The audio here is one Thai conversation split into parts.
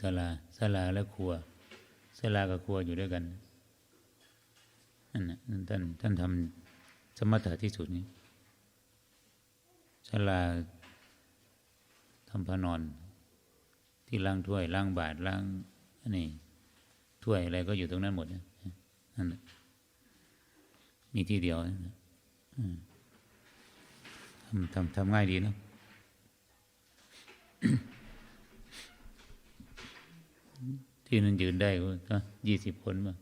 ศาลาศาลาและครัวศาลากับครัวอยู่ด้วยกันนั่นน่ะท่านท่านทำสมถะที่สุดนี้ศาลาทำพนอนที่ล้างถ้วยล้างบาตรล้างอันนี้ถ้วยอะไรก็อยู่ตรงนั้นหมดนะนั่นน่ะมีที่เดียวนะทำทำทำง่ายดีเนอะ ที่นั่นยืนได้ก็ยี่สิบคนมา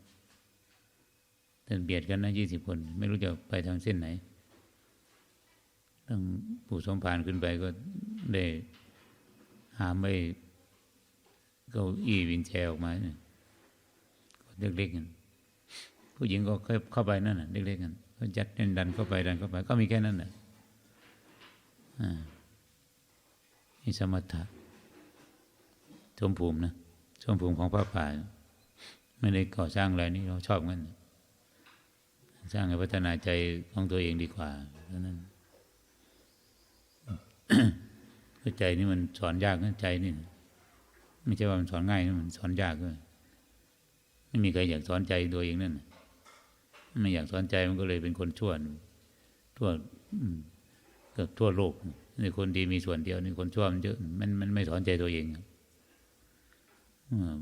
แต่เบียดกันนะยี่สิบคน ไม่รู้จะไปทางเส้นไหนต้องปู่สมภารขึ้นไปก็ได้หาไม่เก้าอี้วินแชร์ออกมาเนี่ยก็เล็กๆกันผู้หญิงก็เข้าเข้าไปนั่นน่ะเล็กๆกันก็ยัดดันเข้าไปดันเข้าไป ก็มีแค่นั้นน่ะอ่านี่สมถะชมภูมินะ ช่วงภูมิของพระป่า ไม่ได้ก่อสร้างอะไรนี่เราชอบกันสร้างให้พัฒนาใจของตัวเองดีกว่าเท่าะนั้นใจนี่มันสอนยากนะใจนี่ไม่ใช่ว่ามันสอนง่ายนะมันสอนยากเลยไม่มีใครอยากสอนใจตัวเองนั่นไม่อยากสอนใจมันก็เลยเป็นคนชั่วทั่วเกือบทั่วโลกนี่คนดีมีส่วนเดียวนี่คนชั่วมันเยอะมันมันไม่สอนใจตัวเอง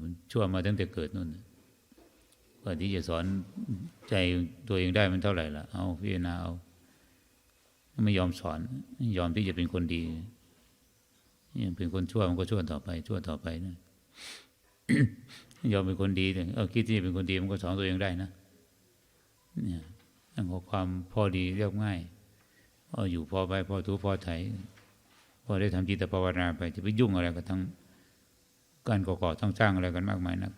มันชั่วมาตั้งแต่เกิดนู่นกว่าที่จะสอนใจตัวเองได้มันเท่าไหร่ละเอาพิจารณาเอาไม่ยอมสอนยอมที่จะเป็นคนดียังเป็นคนชั่วมันก็ชั่วต่อไป ชั่วต่อไปนะยอมเป็นคนดีเลยเออคิดที่จะเป็นคนดีมันก็สอนตัวเองได้นะเนี่ยอันของความพอดีเรียบง่ายพออยู่พอไปพอถูพอไถพอได้ทำจิตภาวนาไปจะไปยุ่งอะไรกับทั้ง การก่อก่อต้องสร้างอะไรกันมากมายนัก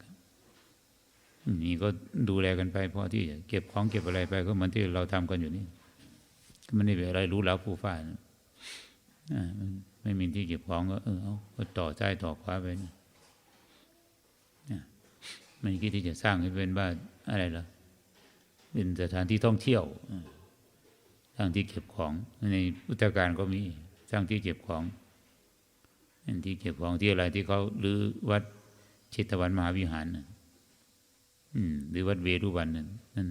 นี่ก็ดูแลกันไปพอที่เก็บของเก็บอะไรไปก็เหมือนที่เราทำกันอยู่นี่มันไม่เป็นอะไรรู้แล้วผู้ฟ้าอ่าไม่มีที่เก็บของก็เออเอาก็ต่อใจต่อขวาไปนะมันคิดที่จะสร้างให้เป็นบ้านอะไรล่ะเป็นสถานที่ท่องเที่ยวสร้างที่เก็บของในอุตการก็มีสร้างที่เก็บของ ที่เก็บของที่อะไรที่เขาหรือวัดชิตวันมหาวิหารนะหรือวัดเวรุวันนั่นนั่น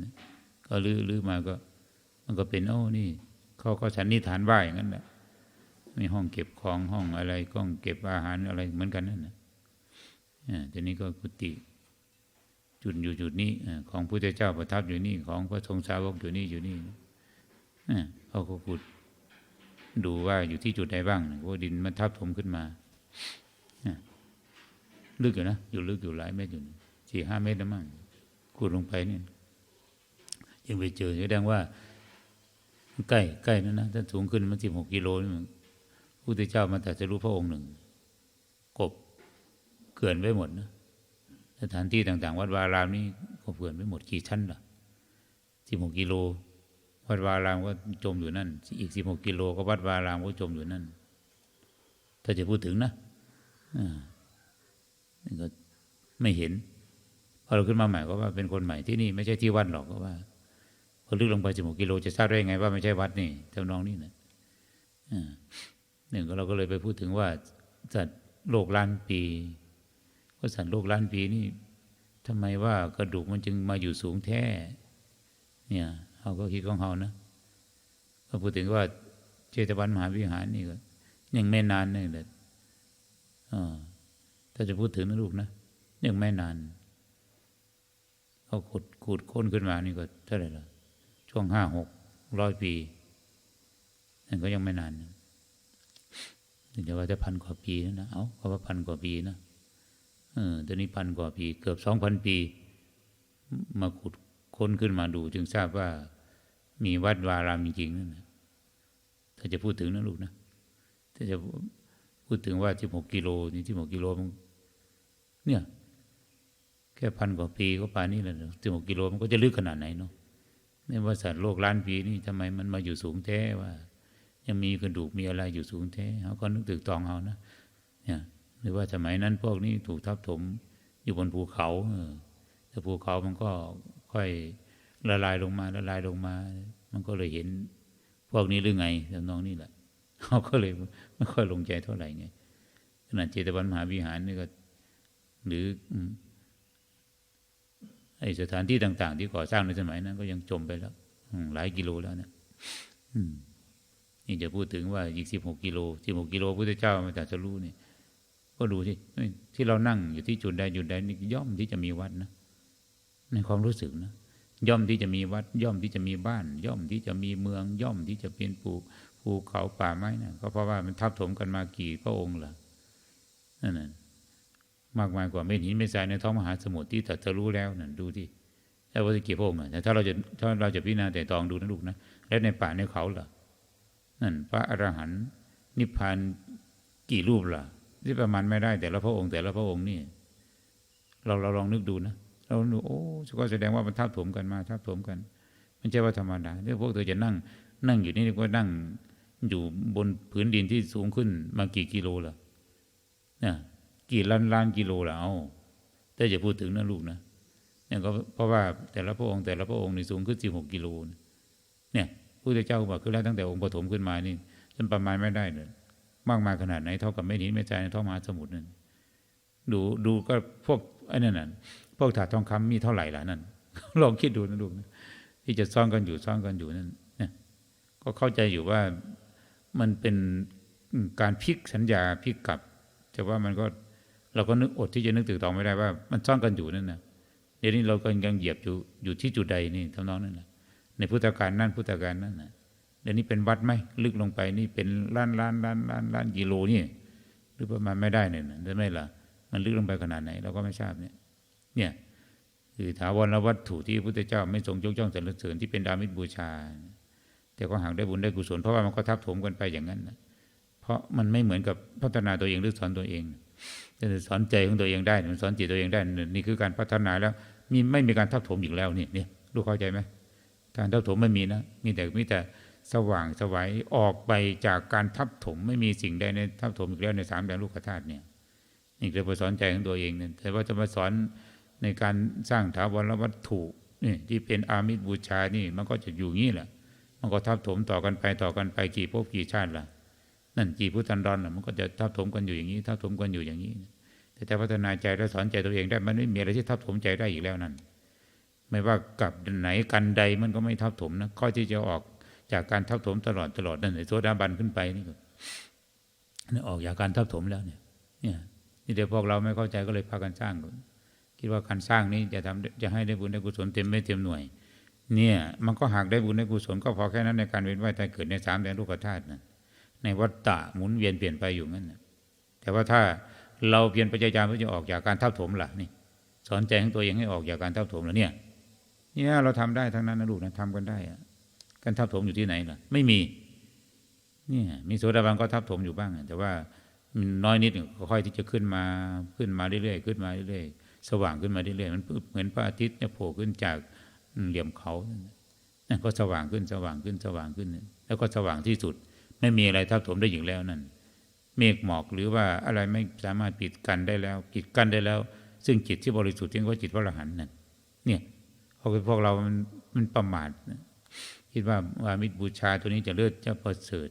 ก็ลือลือมาก็ มันก็เป็นโอ้นี่เขาก็ฉันนิฐานว่าอย่างนั้นแหละมีห้องเก็บของห้องอะไรก้องเก็บอาหารอะไรเหมือนกันนั่นนะอ่าทีนี้ก็กุฏิจุดอยู่จุดนี้ของพระเจ้าประทับอยู่นี่ของพระทรงสาวกอยู่นี่อยู่นี่เขาก็ขุดดูว่าอยู่ที่จุดใดบ้างว่าดินมันทับถมขึ้นมา ลึกอยู่นะ อยู่ลึกอยู่หลายเมตรอยู่สี่ห้าเมตรนะมั่งขุดลงไปเนี่ยยังไปเจอแสดงว่าใกล้ใกล้นั่นนะถ้าสูงขึ้นมันสิบหกกิโลนี่มันพุทธเจ้ามาแต่จะรู้พระองค์หนึ่ง กบเกินไว้หมดนะสถานที่ต่าง ๆ วัดวารามนี่ก็เกินไว้หมดกี่ชั้นล่ะสิบหกกิโล วัดวารามก็จมอยู่นั่น อีกสิบหกกิโลก็วัดวารามก็จมอยู่นั่น ถ้าจะพูดถึงนะ อ่าก็ไม่เห็น พอเราขึ้นมาใหม่ก็ว่าเป็นคนใหม่ที่นี่ไม่ใช่ที่วัดหรอกก็ว่าพอลึกลงไปสิบหกกิโลจะทราบได้ไงว่าไม่ใช่วัดนี่จ้าน้องนี่นะหนึ่งก็เราก็เลยไปพูดถึงว่าสัตว์โลกล้านปีว่าสัตว์โลกล้านปีนี่ทำไมว่ากระดูกมันจึงมาอยู่สูงแท้ เนี่ยเขาก็คิดของเขานะก็พูดถึงว่าเจตวันมหาวิหารนี่ก็ยังไม่นานนี่แหละ ถ้าจะพูดถึงนะลูกนะยังไม่นานเขาขุดขุดค้นขึ้นมานี่ก็เท่าไหร่ละช่วงห้าหกร้อยปีนั่นก็ยังไม่นานถึงจะว่าจะพันกว่าปีนะเอาเขาว่าพันกว่าปีนะเออตอนนี้พันกว่าปี เกือบสองพันปี มาขุดค้นขึ้นมาดู จึงทราบว่ามีวัดวารามจริงๆนั่นนะถ้าจะพูดถึงนะลูกนะถ้าจะ พูดถึงว่าที่หกกิโลนี่ที่หกกิโลมันเนี่ย แค่พันกว่าปีก็ป่านนี้แหละที่หกกิโลมันก็จะลึกขนาดไหนเนาะไม่ว่าสัตว์โลกล้านปีนี่ทำไมมันมาอยู่สูงแท้ว่า ยังมีกระดูกมีอะไรอยู่สูงแท้เขาก็นึกตึกตองเอานะเนี่ยหรือว่าสมัยนั้นพวกนี้ถูกทับถมอยู่บนภูเขาแต่ภูเขามันก็ค่อยละลายลงมาละลายลงมา มันก็เลยเห็น พวกนี้หรือไงทำนองนี้แหละ เขาก็เลยไม่ค่อยลงใจเท่าไหร่ไงขนาดเจตวันมหาวิหารนี่ก็ หรือไอสถานที่ต่าง ๆ ที่ก่อสร้างในสมัยนั้น ก็ยังจมไปแล้วหลายกิโลแล้วเนี่ยนี่จะพูดถึงว่าอีกสิบหกกิโลสิบหกกิโลพระพุทธเจ้ามาตรัสรู้นี่ก็ดูที่ที่เรานั่งอยู่ที่จุดใดจุดใดนี่ย่อมที่จะมีวัดนะในความรู้สึกนะย่อมที่จะมีวัด ย่อมที่จะมีบ้าน ย่อมที่จะมีเมือง ย่อมที่จะเป็นภู ภูเขาป่าไม้นะก็เพราะว่ามันทับถมกันมากี่พระองค์ล่ะนั่นน่ะมากมายกว่าเม็ดหินเม็ดทรายในท้องมหาสมุทรที่ตรัสรู้แล้วนั่นดูที่แล้วว่าจะกี่พระองค์อะแต่ถ้าเราจะถ้าเราจะพิจารณาแต่ตองดูนะลูกนะแล้วในป่าในเขาล่ะนั่นพระอรหันต์นิพพานกี่รูปล่ะที่ประมาณไม่ได้แต่ละพระองค์ แต่ละพระองค์นี่ เราเราลองนึกดูนะเราดูโอ้ก็แสดงว่ามันทับถมกันมาทับถมกันไม่ใช่ว่าธรรมดาเนี่ยพวกเธอจะนั่ง นั่งอยู่นี่ก็นั่ง อยู่บนผืนดินที่สูงขึ้นมากี่กิโลล่ะนี่ยกี่ล้านล้านกิโลล่ะเอาแต่จะพูดถึงนะลูกนะเนี่ยก็เพราะว่าแต่ละพระองค์แต่ละพระองค์นี่สูงขึ้นสิบหกกิโลเนี่ยพระเจ้าบอกขึ้นแล้วตั้งแต่องค์ปฐมขึ้นมานี่จนประมาณไม่ได้เลยมากมายขนาดไหนเท่ากับไม่หินไม่ใจในท้องมหาสมุทรนั่นดูดูก็พวกไอ้นั่นน่ะพวกถาดทองคำมีเท่าไหร่ล่ะนั่นลองคิดดูนะลูกนะที่จะซ่อนกันอยู่ซ่อนกันอยู่นั่นเนี่ยก็เข้าใจอยู่ว่า มันเป็นการพลิกสัญญาพลิกกลับ แต่ว่ามันก็เราก็นึกอดที่จะนึกถึงต่อไม่ได้ว่า มันซ่อนกันอยู่นั่นนะเดี๋ยวนี้เราก็ยังเหยียบอยู่อยู่ที่จุดใดนี่ทำนองนั้นแหละในพุทธการนั่นพุทธการนั่นนะเดี๋ยวนี้เป็นวัดไหมลึกลงไปนี่เป็นล้านล้านล้านล้านล้านกิโลนี่หรือประมาณไม่ได้เนี่ยได้ไหมล่ะ มันลึกลงไปขนาดไหน เราก็ไม่ทราบเนี่ย เนี่ยคือถาวรวัตถุที่พระพุทธเจ้าไม่ทรงยกย่องสรรเสริญที่เป็นดามิตบูชา แต่ก็หากได้บุญได้กุศลเพราะว่ามันก็ทับถมกันไปอย่างนั้นนะเพราะมันไม่เหมือนกับพัฒนาตัวเองหรือสอนตัวเองจะสอนใจของตัวเองได้มันสอนจิตตัวเองได้ นี่คือการพัฒนาแล้วมีไม่มีการทับถมอีกแล้วนี่นี่ลูกเข้าใจไหมการทับถมไม่มีนะมีแต่มีแต่สว่างสวัยออกไปจากการทับถมไม่มีสิ่งใดในทับถมอีกแล้วในสามแดนลูกธาตุเนี่ยนี่คือสอนใจของตัวเองเนี่ยแต่ว่าจะมาสอนในการสร้างถาวรวัตถุนี่ที่เป็นอามิตบูชานี่มันก็จะอยู่งี้แหละ มันก็ทับถมต่อกันไปต่อกันไปกี่ภพกี่ชาติละนั่นกี่พุทธันดรมันก็จะทับถมกันอยู่อย่างนี้ทับถมกันอยู่อย่างนี้ แต่พัฒนาใจและสอนใจตัวเองได้มันไม่มีอะไรที่ทับถมใจได้อีกแล้วนั่นไม่ว่ากับไหนกันใดมันก็ไม่ทับถมนะข้อที่จะออกจากการทับถมตลอดตลอดนั่นโซดาบันขึ้นไปนี่ก็ออกจากการทับถมแล้วเนี่ย เนี่ยนี่เดี๋ยวพวกเราไม่เข้าใจก็เลยพากันสร้างคิดว่าการสร้างนี้จะทำจะให้ได้บุญได้กุศลเต็มไม่เต็มหน่วย เนี่ยมันก็หากได้บุญได้กุศลก็พอแค่นั้นในการเวียนว่ายตายเกิดในสามแดนรูปธาตุนั้นในวัฏฏะหมุนเวียนเปลี่ยนไปอยู่งั้นนะแต่ว่าถ้าเราเพียรพยายามเพื่อจะออกจากการทับถมล่ะนี่ สอนใจของตัวเองให้ออกจากการทับถมแล้วเนี่ยเนี่ยเราทำได้ทั้งนั้นนะลูกนะทำกันได้อะการทับถมอยู่ที่ไหนล่ะ ไม่มีเนี่ยมีโสดาบันก็ทับถมอยู่บ้าง แต่ว่ามันน้อยนิดค่อยที่จะขึ้นมาขึ้นมาเรื่อยๆขึ้นมาเรื่อยๆสว่างขึ้นมาเรื่อยๆมันเหมือนพระอาทิตย์เนี่ยโผล่ขึ้นจาก เหลี่ยมเขานั่นก็สว่างขึ้นสว่างขึ้นสว่างขึ้น แล้วก็สว่างที่สุด ไม่มีอะไรทับถมได้อย่แล้วนั่นเมฆหมอกหรือว่าอะไรไม่สามารถปิดกันได้แล้วปิดกั้นได้แล้ว ซึ่งจิตที่บริสุทธิ์ที่ว่าจิตพระอรหันต์นั่นเนี่ยพาะพวกเรามันมันประมาทคิดว่าวามิตรบูชาตัวนี้จะเลิศจะประเสริฐ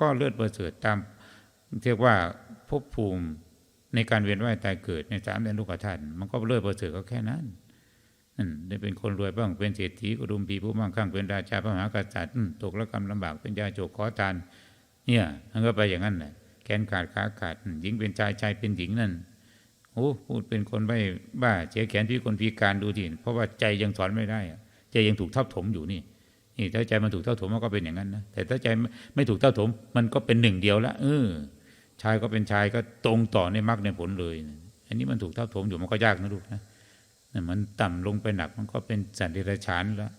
ก็เลิศประเสริฐตามเรียกว่าภพภูมิในการเวียนว่ายตายเกิดในสามแดนลูกธาตุมันก็เลิศประเสริฐก็แค่นั้น ได้เป็นคนรวยบ้างเป็นเศรษฐีอุดมพีผู้มั่งคั่งเป็นราชาพระมหากษัตริย์ตกละกรรมลำบากเป็นยาโจกขอทาน เนี่ยมันก็ไปอย่างนั้นแหละแขนขาดขาขาดหญิงเป็นชายชายเป็นหญิงนั่นโอ้พูดเป็นคนไม่บ้าเจ๊แขนพี่คนพิการดูทีเพราะว่าใจยังสอนไม่ได้ใจยังถูกทับถมอยู่นี่นี่ถ้าใจมันถูกเท่าถมมันก็เป็นอย่างนั้นนะแต่ถ้าใจไม่ถูกเท่าถมมันก็เป็นหนึ่งเดียวละเออชายก็เป็นชายก็ตรงต่อในมรรคในผลเลย อันนี้มันถูกเท่าถมอยู่มันก็ยากนะลูกนะ มันต่ำลงไปหนักมันก็เป็นสันติราชานแล้ว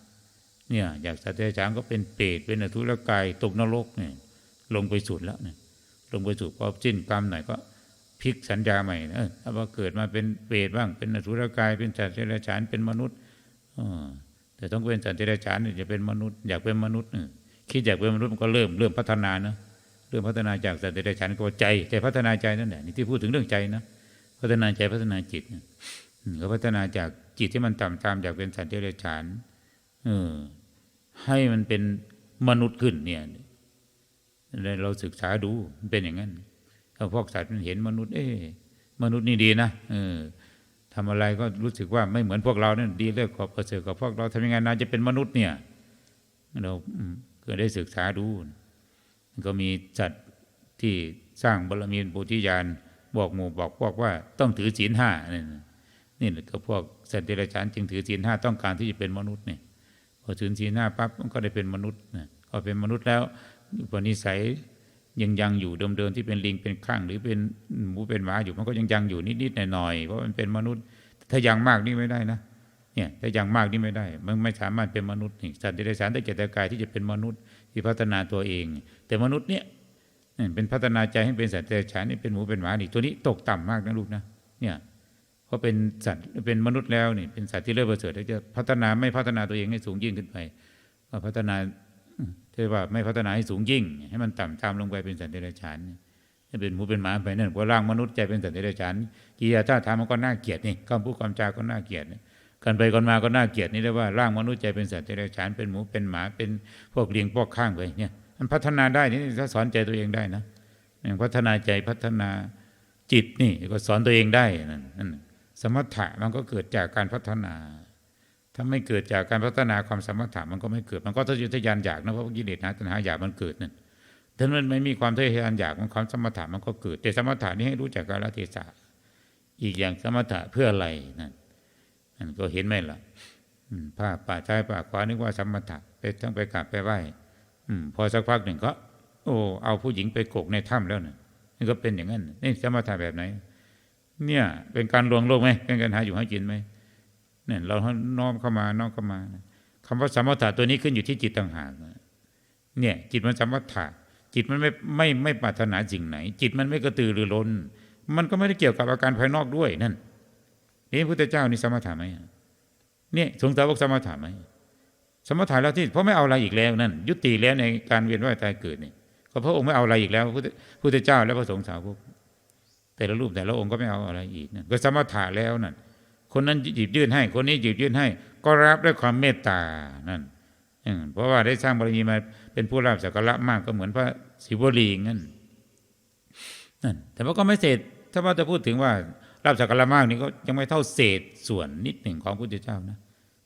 เนี่ยอยากสันติราชานก็เป็นเปรตเป็นอทุรกายตกนรกเนี่ยลงไปสุดแล้วเนี่ยลงไปสุดพอจิ้นกรรมหน่อยก็พลิกสัญญาใหม่เออถ้าว่าเกิดมาเป็นเปรตบ้างเป็นอสุรกายเป็นสัตว์เดรัจฉานเป็นมนุษย์อแต่ต้องเป็นสัตว์เดรัจฉานจะเป็นมนุษย์อยากเป็นมนุษย์คิดอยากเป็นมนุษย์มันก็เริ่มเริ่มพัฒนานะเริ่มพัฒนาจากสัตว์เดรัจฉานก็ใจใจพัฒนาใจนั่นแหละนี่ที่พูดถึงเรื่องใจนะพัฒนาใจพัฒนาจิต ก็พัฒนาจากจิตที่มันต่ำตามจากเป็นสัตว์เดรัจฉานเออให้มันเป็นมนุษย์ขึ้นเนี่ยเราศึกษาดูมันเป็นอย่างนั้นถ้าพวกสัตว์มันเห็นมนุษย์ เอ๊มนุษย์นี่ดีนะเออทำอะไรก็รู้สึกว่าไม่เหมือนพวกเราเนั่นดีเลิศกว่าประเสริฐกว่าพวกเราทำยังไงนาจะเป็นมนุษย์เนี่ย เราก็ได้ศึกษาดู ก็มีจัดที่สร้างบารมีปุถิญาณบอกหมู่บอกพวกว่าต้องถือศีลห้าเนี่นะ นี่แหละก็พวกสัตว์เดรัจฉานจึงถือศีลห้าต้องการที่จะเป็นมนุษย์เนี่ยพอถือศีลห้าปั๊บมันก็ได้เป็นมนุษย์นะพอเป็นมนุษย์แล้วอุปนิสัยยังยังอยู่เดิมๆที่เป็นลิงเป็นข้างหรือเป็นหมูเป็นหมาอยู่มันก็ยังยังอยู่นิดๆหน่อยๆเพราะมันเป็นมนุษย์ ถ้ายังมากนี่ไม่ได้นะเนี่ยถ้ายังมากนี่ไม่ได้ มันไม่สามารถเป็นมนุษย์นี่สัตว์เดรัจฉานได้แก่แต่กายที่จะเป็นมนุษย์ที่พัฒนาตัวเอง แต่มนุษย์เนี่ยเป็นพัฒนาใจให้เป็นสัตว์เดรัจฉานนี่เป็นหมูเป็นหมานี่ตัวนี้ตกต่ำมากนะลูกนะเนี่ย เพราะเป็นสัตว์เป็นมนุษย์แล้วนี่เป็นสัตว์ที่เลิศประเสริฐแล้วจะพัฒนาไม่พัฒนาตัวเองให้สูงยิ่งขึ้นไปก็พัฒนาเรียกว่าไม่พัฒนาให้สูงยิ่ง ให้มันต่ำตามลงไปเป็นสัตว์เดรัจฉานนี่เป็นหมูเป็นหมาไปนั่นพอร่างมนุษย์ใจเป็นสัตว์เดรัจฉานกิริยาท่าทางมันก็น่าเกลียดนี่คำพูดคำจาก็น่าเกลียดกันไปกันมาก็น่าเกลียดนี่เรียกว่าร่างมนุษย์ใจเป็นสัตว์เดรัจฉานเป็นหมูเป็นหมาเป็นพวกเลี้ยงพวกข้างไปเนี่ยมันพัฒนาได้นี่ถ้าสอนใจตัวเองได้นะพัฒนาใจพัฒนาจิตนี่ก็สอนตัวเองได้นั่นนั่น สมถะมันก็เกิดจากการพัฒนา ถ้าไม่เกิดจากการพัฒนาความสมถะมันก็ไม่เกิด มันก็ทะเยอทะยานอยากนะเพราะกิเลสนะตัณหาอยากมันเกิดนั่นถ้ามันไม่มีความทะเยอทะยานอยากมันความสมถะมันก็เกิด แต่สมถะนี้ให้รู้จักกาลเทศะอีกอย่างสมถะเพื่ออะไรนั่นนั่นก็เห็นไหมล่ะผ้าป่าชายป่าขวานึกว่าสมถะไปทั้งไปกราบไปไหว้อืมพอสักพักหนึ่งก็ โอ้เอาผู้หญิงไปโกกในถ้ำแล้วนะนี่ก็เป็นอย่างนั้นนี่สมถะแบบไหน เนี่ย เป็นการลวงโลกไหมเป็นการหาอยู่หากินไหมเนี่ยเราน้อมเข้ามาน้อมเข้ามาคำว่าสมถะตัวนี้ขึ้นอยู่ที่จิตต่างหากเนี่ยจิตมันสมถะจิตมันไม่ไม่ไม่ปรารถนาสิ่งไหน จิตมันไม่กระตือรือร้น มันก็ไม่ได้เกี่ยวกับอาการภายนอกด้วยนั่นนี่พระพุทธเจ้านี่สมถะไหมเนี่ยสงสารบอกสมถะไหมสมถะแล้วที่เพราะไม่เอาอะไรอีกแล้วนั่นยุติแล้วในการเวียนว่ายตายเกิดนี่ก็พระองค์ไม่เอาอะไรอีกแล้วพระพุทธเจ้าและพระสงฆ์สาวก แต่ละรูปแต่ละองค์ก็ไม่เอาอะไรอีกก็สมถะแล้วนั่นคนนั้นหยิบยื่นให้ คนนี้หยิบยื่นให้ ก็รับด้วยความเมตตานั่นเพราะว่าได้สร้างบารมีมาเป็นผู้รับสักการะมากก็เหมือนพระศิวลีงั้นนั่นแต่ว่าก็ไม่เสร็จถ้าว่าจะพูดถึงว่ารับสักการะมากนี่ก็ยังไม่เท่าเศษส่วนนิดหนึ่งของพระพุทธเจ้านะ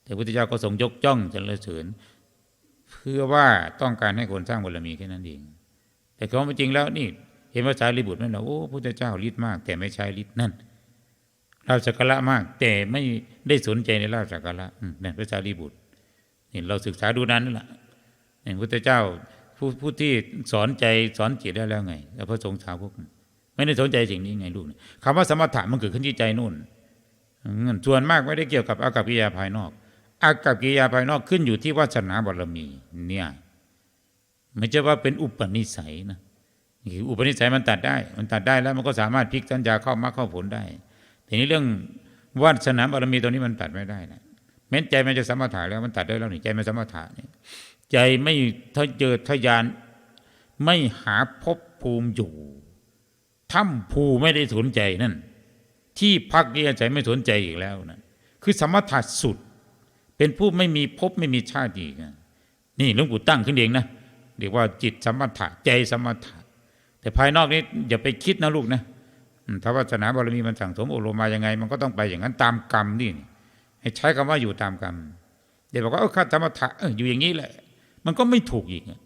แต่พระพุทธเจ้าก็ทรงยกจ้องจรเสริญเพื่อว่าต้องการให้คนสร้างบารมีแค่นั้นเองแต่ความจริงแล้วนี่ เห็นว่าสารีบุตรนั่นนะโอ้พระเจ้าฤทธิ์มาก แต่ไม่ใช่ฤทธิ์นั่นลาบสักการะมาก แต่ไม่ได้สนใจในลาบสักการะนั่นพระสารีบุตรนี่เราศึกษาดูนั้นนั่นแหละนี่พระเจ้าผู้ผู้ที่สอนใจสอนจิตได้แล้วไงแล้วพระสงฆ์สาวกไม่ได้สนใจสิ่งนี้ไงลูกคำว่าสมถะมันเกิดขึ้นที่ใจนู่นส่วนมากไม่ได้เกี่ยวกับอากับกิริยาภายนอกอากับกิริยาภายนอกขึ้นอยู่ที่วาสนาบารมี เนี่ย ไม่ใช่ว่าเป็นอุปนิสัยนะ คืออุปนิสัยมันตัดได้ มันตัดได้แล้วมันก็สามารถพลิกสัญญาเข้ามรรคเข้าผลได้ ทีนี้เรื่องวาสนาบารมีตัวนี้มันตัดไม่ได้นะแม้ใจมันจะสมถะแล้วมันตัดได้แล้วนี่ใจมันสมถะนี่ใจไม่ถ้าเจอทยานไม่หาพบภูมิอยู่ถ้ำภูไม่ได้สนใจนั่น ที่พักเรียใจไม่สนใจอีกแล้วนั่นคือสมถะสุด เป็นผู้ไม่มีพบไม่มีชาติอีกนี่หลวงปู่ตั้งขึ้นเองนะเรียกว่าจิตสมถะใจสมถะ แต่ภายนอกนี้อย่าไปคิดนะลูกนะถ้าวัฒนาบารมีมันสั่งสมอบรมมายังไง มันก็ต้องไปอย่างนั้นตามกรรมนี่ให้ใช้คำว่าอยู่ตามกรรมเดี๋ยวบอกว่าเออข้าสมถะอยู่อย่างนี้แหละ มันก็ไม่ถูกอีกนะ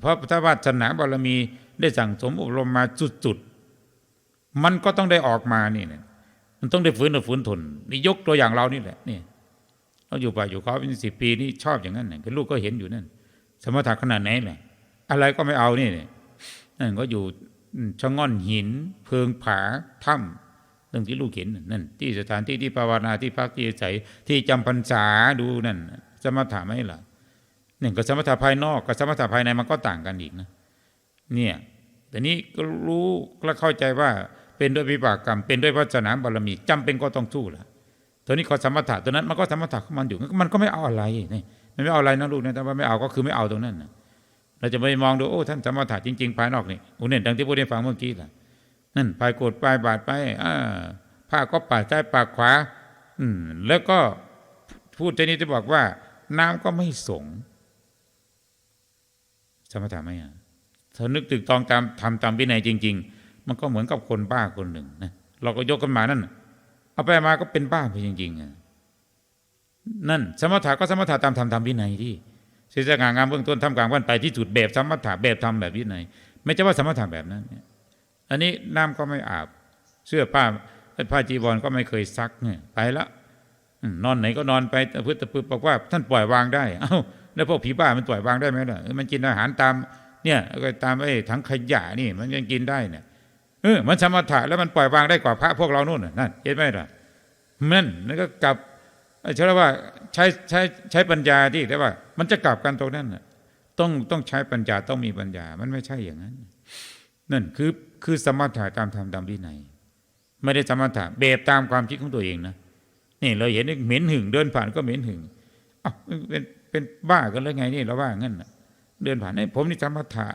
เพราะถ้าวัฒนาบารมีได้สั่งสมอบรมมาจุดๆมันก็ต้องได้ออกมานี่นี่มันต้องได้ฝืนฝืนทนนี่ยกตัวอย่างเรานี่แหละนี่เราอยู่ป่าอยู่เขาเป็นสิบปีนี่ชอบอย่างนั้นเป็นลูกก็เห็นอยู่นั่นสมถะขนาดไหนเลยอะไรก็ไม่เอานี่เนี่ย นั่นก็อยู่ชะง่อนหิน เพิงผาถ้ำเรื่องที่ลูกเห็นนั่น ที่สถานที่ที่ภาวนาที่พักที่ใสที่จำพรรษาดูนั่น สมถะไหมล่ะหนึ่งกับสมถะภายนอกกับสมถะภายในมันก็ต่างกันอีกนะ เนี่ยแต่นี้ก็รู้และเข้าใจว่าเป็นด้วยวิบากกรรม เป็นด้วยวัจนามบารมีจำเป็นก็ต้องสู้ละตัวนี้ขอสมถะตัวนั้นมันก็สมถะของมันอยู่มันก็ไม่เอาอะไรนี่มันไม่เอาอะไรนะลูกนะแต่ว่าไม่เอาก็คือไม่เอาตรงนั้นนะ เราจะไม่มองดูโอ้ท่านสมถะจริง ๆ ภายนอกนี่อุเน่นดังที่พูดให้ฟังเมื่อกี้แหละนั่นปลายโกรธปลายบาดไปอ่าผ้าก็ปาดใต้ปากขวา อืมแล้วก็พูดใจนี้จะบอกว่า น้ำก็ไม่สงสมถะไหมอะถ้านึกตึกตองตามทำตามวินัยจริง ๆ มันก็เหมือนกับคนบ้าคนหนึ่งนะเราก็ยกกันมานั่นเอาไปมาก็เป็นบ้าไปจริงๆอะนั่น สมถะก็สมถะตามธรรมธรรมวินัยที่ เสียสง่างามเบื้องต้นทำกลางวันไปที่สุดแบบสมถะแบบธรรมแบบวินัยไม่ใช่ว่าสมถะแบบนั้นเนี่ยอันนี้น้ำก็ไม่อาบ เสื้อผ้าผ้าจีวรก็ไม่เคยซักเนี่ยไปละนอนไหนก็นอนไปแต่พึ่ตะพึบอกว่า ท่านปล่อยวางได้ เอ้าแล้วพวกผีบ้ามันปล่อยวางได้ไหมล่ะมันกินอาหารตามเนี่ยก็ตามไอ้ถังขยะนี่มันยังกินได้เนี่ยเออมันสมถะแล้วมันปล่อยวางได้กว่าพระพวกเรานู่นนั่นเห็นไหมล่ะนั่นนั่นก็กลับ ใช่ว่าใช้ใช้ใช้ปัญญาที่แต่ว่า มันจะกลับกันตรงนั้นน่ะต้องต้องใช้ปัญญาต้องมีปัญญา มันไม่ใช่อย่างนั้น นั่นคือคือสมถะตามธรรมตามวินัยไม่ได้สมถะเบบตามความคิดของตัวเองนะนี่เราเห็นเหม็นหึงเดินผ่านก็เหม็นหึงอ้าวเป็นเป็นบ้ากันแล้วไงนี่เราว่างั้นน่ะเดินผ่านให้ผมนี่สมถะ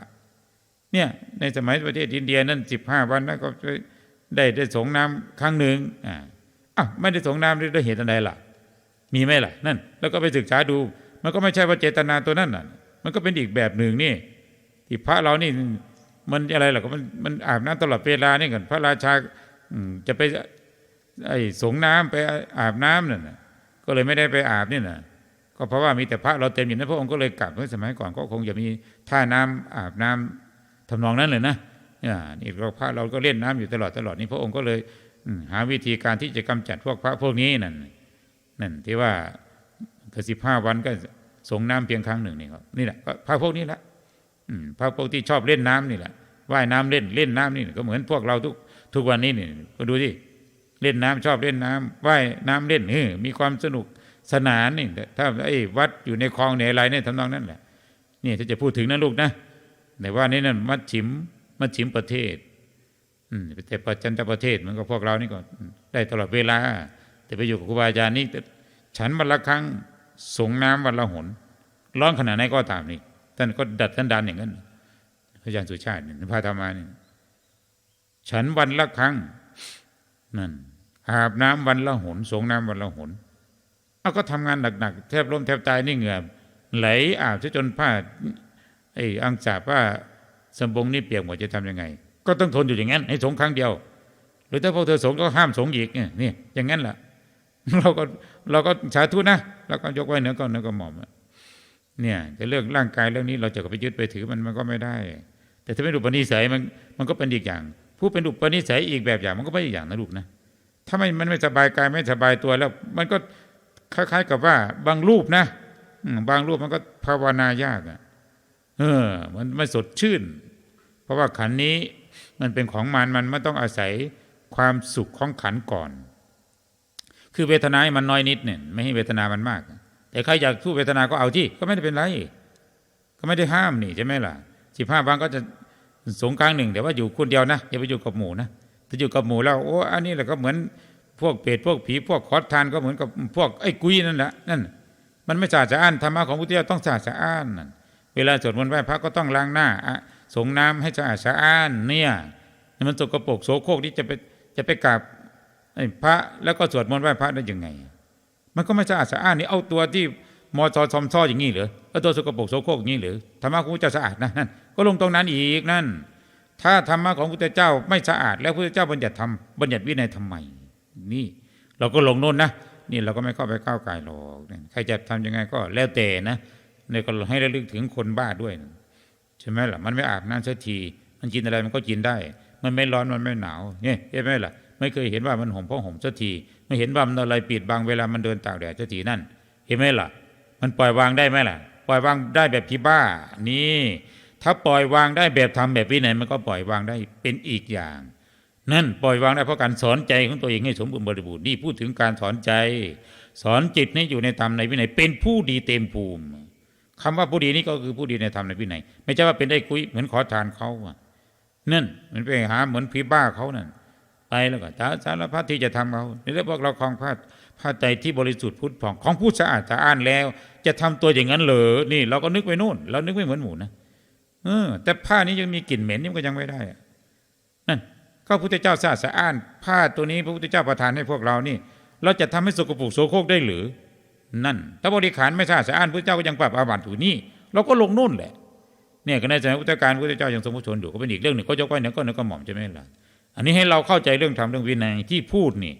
เนี่ยในสมัยประเทศอินเดียนั่นสิบห้าวันนะก็ได้ได้สงน้ำครั้งหนึ่งอ่าอ้าวไม่ได้สงน้ำด้วยเหตุอะไรล่ะ มีไหมล่ะนั่น แล้วก็ไปศึกษาดู มันก็ไม่ใช่ว่าเจตนาตัวนั้นน่ะ มันก็เป็นอีกแบบหนึ่งนี่ที่พระเรานี่มันอะไรล่ะก็มันมันอาบน้ำตลอดเวลานี่กันพระราชาจะไปไอ้สงน้ำไปอาบน้ำนั่นน่ะก็เลยไม่ได้ไปอาบนี่น่ะก็เพราะว่ามีแต่พระเราเต็มอยู่นะพระองค์ก็เลยกลับเมื่อสมัยก่อนก็คงจะมีท่าน้ำอาบน้ำทำนองนั้นเลยนะนี่เราพระเราก็เล่นน้ำอยู่ตลอดตลอดนี่พระองค์ก็เลยหาวิธีการที่จะกำจัดพวกพระพวกนี้นั่น นั่นที่ว่าก็สิบห้าวันก็ส่งน้ำเพียงครั้งหนึ่งนี่ครับนี่แหละพระพวกนี้แหละอืมพระพวกที่ชอบเล่นน้ำนี่แหละว่ายน้ำเล่นเล่นน้ำนี่ก็เหมือนพวกเราทุกทุกวันนี้นี่ก็ดูที่เล่นน้ำชอบเล่นน้ำว่ายน้ำเล่นเออมีความสนุกสนานนี่ถ้าไอ้วัดอยู่ในคลองในอะไรเนี่ยทำนองนั้นแหละนี่ถ้าจะพูดถึงนะลูกนะแต่ว่านี่นั่นมัดฉิมมัดฉิมประเทศ อืมแต่ปัจจันตประเทศมันก็พวกเรานี่ก็ได้ตลอดเวลา แต่ไปอยู่กับครูบาอาจารย์นี่ฉันวันละครั้งสงน้ำวันละหน ร้อนขนาดไหนก็ตามนี่ท่านก็ดัดท่านดันอย่างนั้นพระอาจารย์สุชาติเนี่ยพาธรรมานี่ฉันวันละครั้งนั่นอาบน้ำวันละหนสงน้ำวันละหนเอาก็ทำงานหนักๆแทบล้มแทบตายนี่เหงื่อไหลอาบซะจนผ้าไอ้อังสาผ้าสมบงนี่เปียกหมดจะทำยังไง ก็ต้องทนอยู่อย่างนั้น ให้สงครั้งเดียว หรือถ้าพวกเธอสงก็ห้ามสงอีกเนี่ยนี่อย่างนั้นแหละ เราก็เราก็สาธุนะแล้วก็ยกไว้เหนือก็เหนือก็หม่อมเนี่ยแต่เรื่องร่างกายเรื่องนี้เราจะไปยึดไปถือมันมันก็ไม่ได้ แต่ถ้าเป็นอุปนิสัยมันมันก็เป็นอีกอย่าง ผู้เป็นอุปนิสัยอีกแบบอย่างมันก็เป็นอีกอย่างนะลูกนะถ้าไม่มันไม่สบายกายไม่สบายตัวแล้ว มันก็คล้าย ๆ กับว่า บางรูปนะบางรูปมันก็ภาวนายากอะ เออ มันไม่สดชื่น เพราะว่าขันนี้มันเป็นของมันมันไม่ต้องอาศัยความสุขของขันก่อน คือเวทนาให้มันน้อยนิดเนี่ยไม่ให้เวทนามันมาก แต่ใครอยากสู้เวทนาก็เอาที่ก็ไม่ได้เป็นไร ก็ไม่ได้ห้ามนี่ใช่ไหมล่ะสิบห้าวันก็จะสงกรางหนึ่งแต่ว่าอยู่คนเดียวนะอย่าไปอยู่กับหมู่นะถ้าอยู่กับหมู่แล้วโอ้อันนี้แหละก็เหมือนพวกเปรตพวกผีพวกขอทานก็เหมือนกับพวกไอ้กุยนั่นแหละนั่นมันไม่สะอาดสะอ้านธรรมะของพุทธเจ้าต้องสะอาดสะอ้านนั่นเวลาสวดมนต์ไหว้พระก็ต้องล้างหน้าสงน้ำให้สะอาดสะอ้านเนี่ยมันสกปรกโสโครกที่จะไปจะไปกราบ พระแล้วก็สวดมนต์ไหว้พระได้ยังไง มันก็ไม่สะอาดสะอ้านนี่เอาตัวที่มอซอซอมซ่ออย่างนี้หรือเอาตัวสกปรกโสโครกอย่างนี้หรือธรรมะของพระเจ้าสะอาดนะนั่นก็ลงตรงนั้นอีกนั่น ถ้าธรรมะของพระพุทธเจ้าไม่สะอาด แล้วพระพุทธเจ้าบัญญัติธรรมบัญญัติวินัยทำไมนี่ เราก็ลงโน่นนะนี่เราก็ไม่เข้าไปก้าวไก่หรอกใครจะทำยังไงก็แล้วแต่นะเนี่ยก็ให้ระลึกถึงคนบ้าด้วยใช่ไหมล่ะมันไม่อาบน้ำสักทีมันกินอะไรมันก็กินได้ มันไม่ร้อนมันไม่หนาวเนี่ยเห็นไหมล่ะ ไม่เคยเห็นว่ามันห่มผ้าห่มสักทีไม่เห็นว่ามันอะไรปิดบังเวลามันเดินตากแดดสักทีนั่น เห็นไหมล่ะ มันปล่อยวางได้ไหมล่ะ ปล่อยวางได้แบบที่บ้า นี่ ถ้าปล่อยวางได้แบบทำแบบวินัยมันก็ปล่อยวางได้เป็นอีกอย่าง นั่นปล่อยวางได้เพราะการสอนใจของตัวเองให้สมบูรณ์บริบูรณ์นี่พูดถึงการสอนใจ สอนจิตให้อยู่ในธรรมในวินัยเป็นผู้ดีเต็มภูมิคำว่าผู้ดีนี่ก็คือผู้ดีในธรรมในวินัยไม่ใช่ว่าเป็นได้คุยเหมือนขอทานเขาอะนั่นมันไปหาเหมือนผีบ้าเขานั่น ไปแล้วก็สารพัดที่จะทำเขาในเรื่องพวกเราคลองพาดผ้าใจที่บริสุทธิ์พุทธผ่องของผู้สะอาดสะอ้านแล้ว จะทำตัวอย่างนั้นเหรอนี่ เราก็นึกไปนู่น เรานึกไม่เหมือนหมูนะเออ แต่ผ้านี้ยังมีกลิ่นเหม็นนี่มันก็ยังไม่ได้อะนั่นก็พระพุทธเจ้าสะอาดสะอ้าน ผ้าตัวนี้พระพุทธเจ้าประทานให้พวกเรานี่ เราจะทำให้สกปรกโสโครกได้หรือ นั่น ถ้าบริขารไม่สะอาดสะอ้านพระเจ้าก็ยังปรับอาบัติอยู่นี่ เราก็ลงนู่นแหละเนี่ยก็ในสมัยพุทธกาลพระเจ้ายังทรงพระชนอยู่ก็เป็นอีกเรื่องหนึ่งก็ยกไว้เนี่ยก็เนี่ยก็หม่อมใช่ไหมล่ะ อันนี้ให้เราเข้าใจเรื่องธรรมเรื่องวินัยที่พูดนี่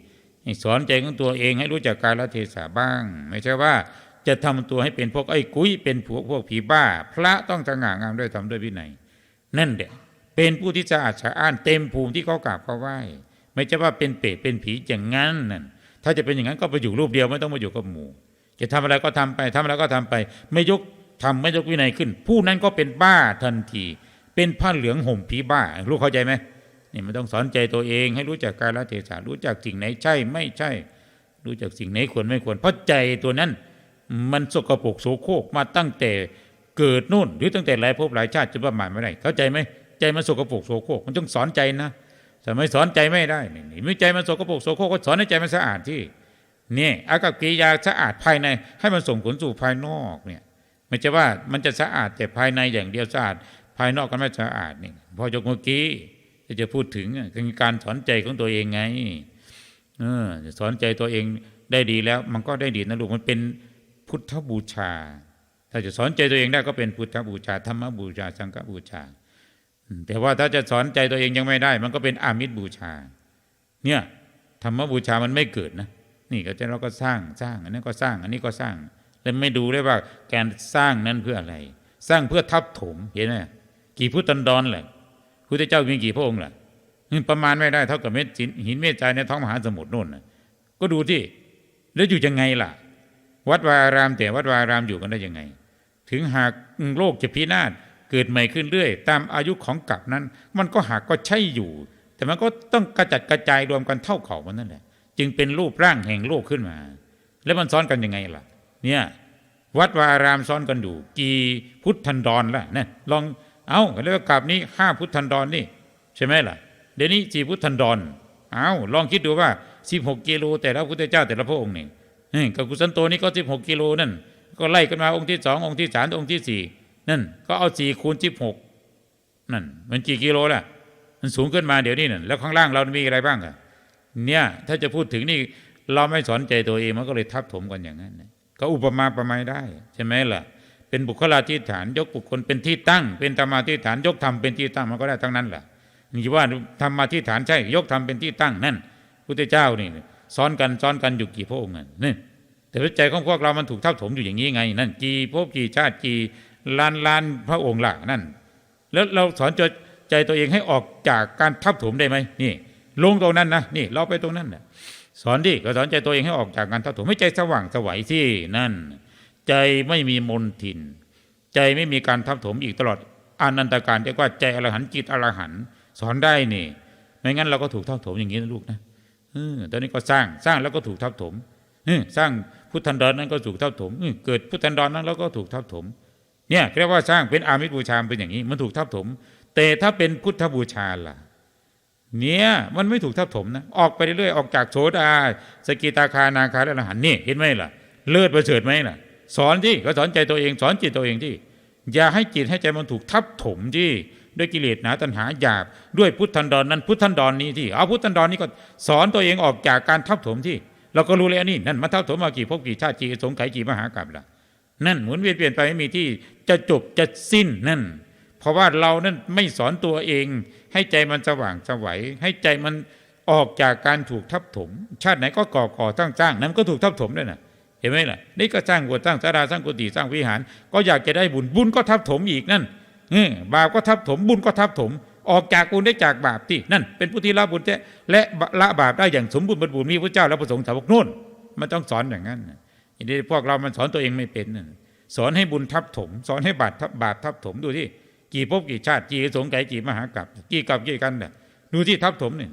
ให้สอนใจของตัวเองให้รู้จักกาลเทศะบ้าง ไม่ใช่ว่าจะทำตัวให้เป็นพวกไอ้กุ้ยเป็นพวกพวกผีบ้า พระต้องสง่างามด้วยทำด้วยวินัยนั่นแหละเป็นผู้ที่สะอาดสะอ้านเต็มภูมิที่เขากราบเขาไหว้ไม่ใช่ว่าเป็นเปรตเป็นผีอย่างนั้นนั่นถ้าจะเป็นอย่างนั้นก็ไปอยู่รูปเดียวไม่ต้องมาอยู่กับหมู่ จะทำอะไรก็ทำไปทำอะไรก็ทำไป ไม่ยกทำไม่ยกวินัยขึ้น ผู้นั้นก็เป็นบ้าทันที เป็นผ้าเหลืองห่มผีบ้าลูกเข้าใจไหม นี่มันต้องสอนใจตัวเองให้รู้จักกาลเทศะรู้จักสิ่งไหนใช่ไม่ใช่ รู้จักสิ่งไหนควรไม่ควร เพราะใจตัวนั้น มันสกปรกโสโครกมาตั้งแต่เกิดนู่น หรือตั้งแต่หลายภพหลายชาติจะประมาณไม่ได้ เข้าใจไหมใจมันสกปรกโสโครกมันต้องสอนใจนะแต่ไม่สอนใจไม่ได้นี่ไม่ใจมันสกปรกโสโครกก็สอนให้ใจมันสะอาดที่นี่อากับกิริยาสะอาดภายใน ให้มันส่งผลสู่ภายนอกเนี่ยไม่ใช่ว่ามันจะสะอาดแต่ภายในอย่างเดียวสะอาด ภายนอกก็ไม่สะอาดนี่พอยกเมื่อกี้ ที่จะพูดถึงคือการสอนใจของตัวเองไง เออสอนใจตัวเองได้ดีแล้ว มันก็ได้ดีนะลูกมันเป็นพุทธบูชา ถ้าจะสอนใจตัวเองได้ก็เป็นพุทธบูชาธรรมบูชาสังฆบูชา แต่ว่าถ้าจะสอนใจตัวเองยังไม่ได้ มันก็เป็นอามิตรบูชา เนี่ยธรรมบูชามันไม่เกิดนะนี่ก็จะเราก็สร้างสร้าง อันนั้ก็สร้าง อันนี้ก็สร้างแต่ไม่ดูเลยว่าการสร้างนั้นเพื่ออะไร สร้างเพื่อทับถมเห็นไหมกี่พุทธันดรแหละ พุทธเจ้ามีกี่พระองค์ล่ะประมาณไม่ได้เท่ากับเม็ดหินเม็ดใจในท้องมหาสมุทรนู่นนะก็ดูที่แล้วอยู่ยังไงล่ะ วัดวาอารามแต่วัดวาอารามอยู่กันได้ยังไง ถึงหากโลกจะพินาศเกิดใหม่ขึ้นเรื่อย ตามอายุของกลับนั้น มันก็หากก็ใช่อยู่ แต่มันก็ต้องกระจัดกระจายรวมกันเท่าเขามันนั่นแหละ จึงเป็นรูปร่างแห่งโลกขึ้นมา แล้วมันซ้อนกันยังไงล่ะ เนี่ย วัดวาอารามซ้อนกันอยู่ กี่พุทธันดรล่ะนี่ลอง เอาแล้วกลับนี้ห้าพุทธันดรนี่ใช่ไหมล่ะ เดี๋ยวนี้สี่พุทธันดรเอาลองคิดดูว่าสิบหกกิโลแต่ละพุทธเจ้าแต่ละพระองค์นี่เฮ้ยกับกุสันโตนี่ก็สิบหกกิโลนั่นก็ไล่กันมาองค์ที่สององค์ที่สามองค์ที่สี่นั่นก็เอาสี่คูณสิบหกนั่นมันกี่กิโลล่ะ มันสูงขึ้นมาเดี๋ยวนี้นั่นแล้วข้างล่างเรามีอะไรบ้างอะเนี่ยถ้าจะพูดถึงนี่เราไม่สอนใจตัวเองมันก็เลยทับถมกันอย่างนั้นก็อุปมาประไมยได้ ใช่ไหมล่ะ เป็นบุคลาธิฐาน ยกบุคคลเป็นที่ตั้ง เป็นธรรมาธิฐาน ยกธรรมเป็นที่ตั้งมันก็ได้ทั้งนั้นแหละนี่ว่าธรรมาธิฐานใช่ ยกธรรมเป็นที่ตั้งนั่นพุทธเจ้านี่ซ้อนกันซ้อนกันอยู่กี่พระองค์นั่นนี่แต่ใจของพวกเรามันถูกทับถมอยู่อย่างนี้ไง นั่นกี่ภพกี่ชาติกี่ล้านล้านพระองค์ล่ะนั่น แล้วเราสอนใจตัวเองให้ออกจากการทับถมได้ไหมนี่ ลงตรงนั้นนะนี่ เราไปตรงนั้นนะสอนดิก็สอนใจตัวเองให้ออกจากการทับถมให้ใจสว่างสวัยที่นั่น ใจไม่มีมนทิน ใจไม่มีการทับถมอีกตลอดอนันตการเรียกว่าใจอรหันต์จิตอรหันต์สอนได้นี่ไม่งั้นเราก็ถูกทับถมอย่างนี้นะลูกนะเออตอนนี้ก็สร้างสร้างแล้วก็ถูกทับถมเออสร้างพุทธันดรนั้นก็ถูกทับถมเออเกิดพุทธันดรนั้นแล้วก็ถูกทับถม เนี่ยเรียกว่าสร้างเป็นอามิตบูชาเป็นอย่างนี้ มันถูกทับถม แต่ถ้าเป็นพุทธบูชาล่ะเนี่ยมันไม่ถูกทับถมนะออกไปเรื่อยๆออกจากโสดาสกิตาคานาคาและอรหันต์นี่เห็นไหมล่ะ เลิศประเสริฐไหมล่ะ สอนที่ก็สอนใจตัวเองสอนจิตตัวเองที่อย่าให้จิตให้ใจมันถูกทับถมที่ด้วยกิเลสหนาตัณหาหยาบด้วยพุทธันดรนนั้นพุทธันดรนนี้ที่เอาพุทธันดรนนี้ก็สอนตัวเองออกจากการทับถมที่ เราก็รู้แล้วนี่นั่นมันทับถมมากี่ภพกี่ชาติกี่สงไขยกี่มหากรัปละนั่นหมุนเวียนเปลี่ยนไปไม่มีที่จะจบจะสิ้นนั่น เพราะว่าเรานั่นไม่สอนตัวเอง ให้ใจมันสว่างสวัยให้ใจมันออกจากการถูกทับถม ชาติไหนก็ก่อก่อตั้งจ้างนั้นก็ถูกทับถมด้วยนะ ห็นไหมล่ะนี่ก็สร้างกุฏิสร้างสาราสร้างกุฏิสร้างวิหาร ก็อยากจะได้บุญบุญก็ทับถมอีกนั่นบาปก็ทับถมบุญก็ทับถม ออกจากบุญได้จากบาปที่นั่น เป็นผู้ที่ละบุญและละบาปได้อย่างสมบูรณ์บริบูรณ์มีพระเจ้าและพระสงฆ์สาวกนู่นมันต้องสอนอย่างนั้นอันนี้พวกเรามันสอนตัวเองไม่เป็นสอนให้บุญทับถม สอนให้บาปทับบาปทับถมดูที่กี่ภพกี่ชาติกี่สงไก่กี่มหากรัปกี่กับกี่กันน่ะดูที่ทับถมนี่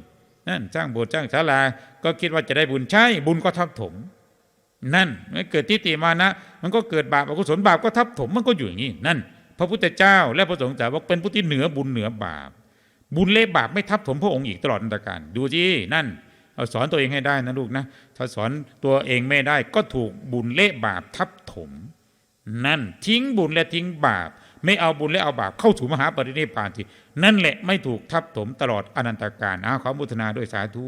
นั่นสร้างโบสถ์สร้างศาลาก็คิดว่าจะได้บุญใช่บุญก็ทับถม นั่นมันเกิดทิฏฐิมานะ มันก็เกิดบาปอกุศลบาปก็ทับถมมันก็อยู่อย่างนี้นั่น พระพุทธเจ้า และพระสงฆ์สาวกเป็นผู้ที่เหนือบุญเหนือบาป บุญเละบาปไม่ทับถมพระองค์อีกตลอดอันตรการดูที่นั่นเอาสอนตัวเองให้ได้นะลูกนะ ถ้าสอนตัวเองไม่ได้ก็ถูกบุญเละบาปทับถม นั่นทิ้งบุญและทิ้งบาป ไม่เอาบุญและเอาบาปเข้าสู่มหาปรินิพพานทีนั่นแหละไม่ถูกทับถมตลอดอนันตการอาขอมุทนาด้วยสาธุ